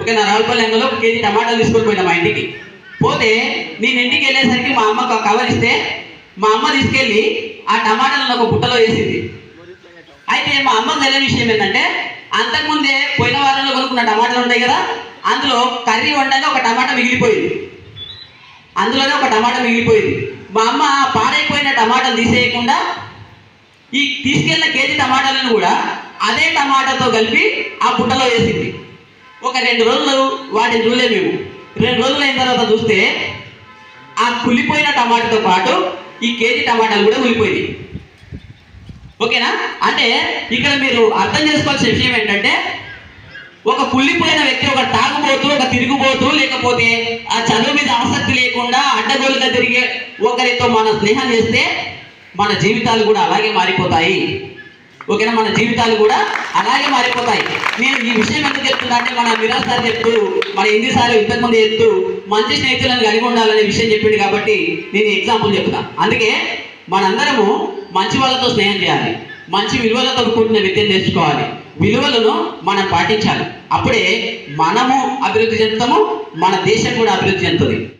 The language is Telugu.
ఓకే నా రావులపల్లి ఎంగలో ఒక కేజీ టమాటాలు తీసుకొని పోయినా మా ఇంటికి. పోతే నేను ఇంటికి వెళ్ళేసరికి మా అమ్మ కవర్ ఇస్తే మా అమ్మ తీసుకెళ్ళి ఆ టమాటాలను ఒక బుట్టలో వేసింది. అయితే మా అమ్మకు తెలియని విషయం ఏంటంటే అంతకుముందే పోయిన వారంలో కొనుక్కున్న టమాటాలు ఉంటాయి కదా అందులో కర్రీ వండగా ఒక టమాటా మిగిలిపోయింది. అందులోనే ఒక టమాటా మిగిలిపోయింది. మా అమ్మ పాడైపోయిన టమాటాలు తీసేయకుండా ఈ తీసుకెళ్ళిన కేజీ టమాటాలను కూడా అదే టమాటాతో కలిపి ఆ బుట్టలో వేసింది. ఒక రెండు రోజులు వాటిని చూడలేదు మేము. రెండు రోజులు అయిన తర్వాత చూస్తే ఆ కుళ్ళిపోయిన టమాటాతో పాటు ఈ కేజీ టమాటాలు కూడా కులిపోయింది ఓకేనా? అంటే ఇక్కడ మీరు అర్థం చేసుకోవాల్సిన విషయం ఏంటంటే ఒక కుళ్ళిపోయిన వ్యక్తి ఒక తాగుబోతూ ఒక తిరుగుబోతూ లేకపోతే ఆ చదువు మీద ఆసక్తి లేకుండా అడ్డగోలుగా తిరిగే ఒకరితో మన స్నేహం చేస్తే మన జీవితాలు కూడా అలాగే మారిపోతాయి. ఓకేనా? మన జీవితాలు కూడా అలాగే మారిపోతాయి. నేను ఈ విషయం ఎందుకు చెప్తున్నా అంటే మన మిరాజ్ సార్ చెప్తూ మన హిందీ సార్ ఇంతకుముందు చెప్తూ మంచి స్నేహితులను కలిగి ఉండాలనే విషయం చెప్పింది కాబట్టి నేను ఎగ్జాంపుల్ చెప్తా. అందుకే మనందరము మంచి వాళ్ళతో స్నేహం చేయాలి. మంచి విలువలతో కూడిన విద్యను నేర్చుకోవాలి. విలువలను మనం పాటించాలి. అప్పుడే మనము అభివృద్ధి చెందుతాము మన దేశం కూడా అభివృద్ధి చెందుతుంది.